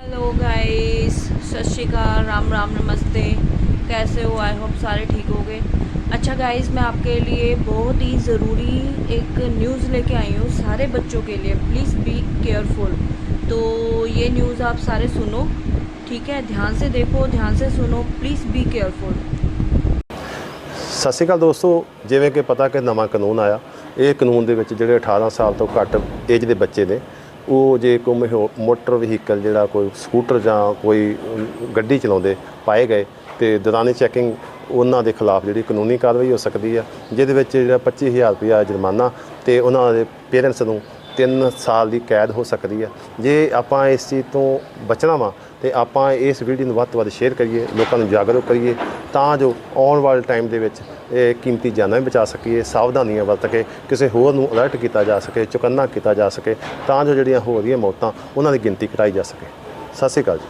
Hello guys सत श्री अकाल राम राम नमस्ते कैसे हो आई होप सारे ठीक हो गए अच्छा गाइस मैं आपके लिए बहुत ही ज़रूरी एक न्यूज़ लेके आई हूँ सारे बच्चों के लिए प्लीज़ बी केयरफुल तो ये न्यूज़ आप सारे सुनो ठीक है ध्यान से देखो ध्यान से सुनो प्लीज़ बी केयरफुल ਸਤਿ ਸ਼੍ਰੀ ਅਕਾਲ ਦੋਸਤੋ ਜਿਵੇਂ ਕਿ ਪਤਾ ਕਿ ਨਵਾਂ ਕਾਨੂੰਨ ਆਇਆ ਇਹ ਕਾਨੂੰਨ ਦੇ ਵਿੱਚ ਜਿਹੜੇ 18 ਸਾਲ ਤੋਂ ਘੱਟ ਏਜ ਦੇ ਬੱਚੇ ਨੇ ਉਹ ਜੇ ਕੋਈ ਮਹੋ- ਮੋਟਰ ਵਹੀਕਲ ਜਿਹੜਾ ਕੋਈ ਸਕੂਟਰ ਜਾਂ ਕੋਈ ਗੱਡੀ ਚਲਾਉਂਦੇ, ਪਾਏ ਗਏ ਤੇ ਦੌਰਾਨੀ ਚੈਕਿੰਗ ਉਹਨਾਂ ਦੇ ਖਿਲਾਫ ਜਿਹੜੀ ਕਾਨੂੰਨੀ ਕਾਰਵਾਈ ਹੋ ਸਕਦੀ ਆ, ਜਿਹਦੇ ਵਿੱਚ ਜਿਹੜਾ 25000 ਰੁਪਇਆ ਜੁਰਮਾਨਾ ਤੇ ਉਹਨਾਂ ਦੇ ਪੇਰੈਂਟਸ ਨੂੰ ਤਿੰਨ ਸਾਲ ਦੀ ਕੈਦ ਹੋ ਸਕਦੀ ਹੈ। ਜੇ ਆਪਾਂ ਇਸ ਚੀਜ਼ ਤੋਂ ਬਚਣਾ ਵਾ ਤੇ ਆਪਾਂ ਇਸ ਵੀਡੀਓ ਨੂੰ ਵੱਧ ਤੋਂ ਵੱਧ ਸ਼ੇਅਰ ਕਰੀਏ, ਲੋਕਾਂ ਨੂੰ ਜਾਗਰੂਕ ਕਰੀਏ, ਤਾਂ ਜੋ ਆਉਣ ਵਾਲੇ ਟਾਈਮ ਦੇ ਵਿੱਚ ਇਹ ਕੀਮਤੀ ਜਾਨਾਂ ਵੀ ਬਚਾ ਸਕੀਏ, ਸਾਵਧਾਨੀਆਂ ਵਰਤ ਕੇ ਕਿਸੇ ਹੋਰ ਨੂੰ ਅਲਰਟ ਕੀਤਾ ਜਾ ਸਕੇ, ਚੁਕੰਨਾ ਕੀਤਾ ਜਾ ਸਕੇ, ਤਾਂ ਜੋ ਜਿਹੜੀਆਂ ਹੋ ਰਹੀਆਂ ਮੌਤਾਂ ਉਹਨਾਂ ਦੀ ਗਿਣਤੀ ਘਟਾਈ ਜਾ ਸਕੇ। ਸਤਿ ਸ਼੍ਰੀ ਅਕਾਲ ਜੀ।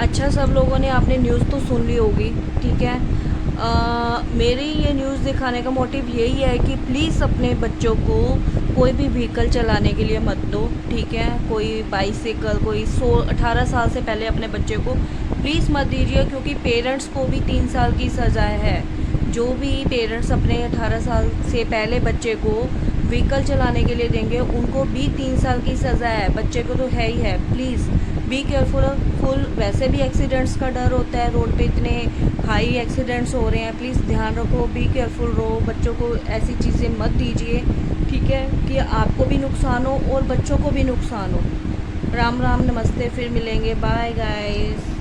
अच्छा सब लोगों ने आपने न्यूज़ तो सुन ली होगी ठीक है? अ, मेरी ये न्यूज़ दिखाने का मोटिव यही है कि प्लीज़ अपने बच्चों को कोई भी व्हीकल चलाने के लिए मत दो ठीक है? कोई बाइसिकल कोई सो अठारह साल से पहले अपने बच्चे को प्लीज़ मत दीजिए क्योंकि पेरेंट्स को भी तीन साल की सज़ा है। जो भी पेरेंट्स अपने 18 साल से पहले बच्चे को व्हीकल चलाने के लिए देंगे, उनको भी तीन साल की सज़ा है, बच्चे को तो है ही है। प्लीज़ बी केयरफुल फुल, वैसे भी एक्सीडेंट्स का डर होता है, रोड पे इतने हाई एक्सीडेंट्स हो रहे हैं। प्लीज़ ध्यान रखो बी केयरफुल रहो बच्चों को ऐसी चीज़ें मत दीजिए, ठीक है? कि आपको भी नुकसान हो और बच्चों को भी नुकसान हो। राम राम, नमस्ते, फिर मिलेंगे। Bye guys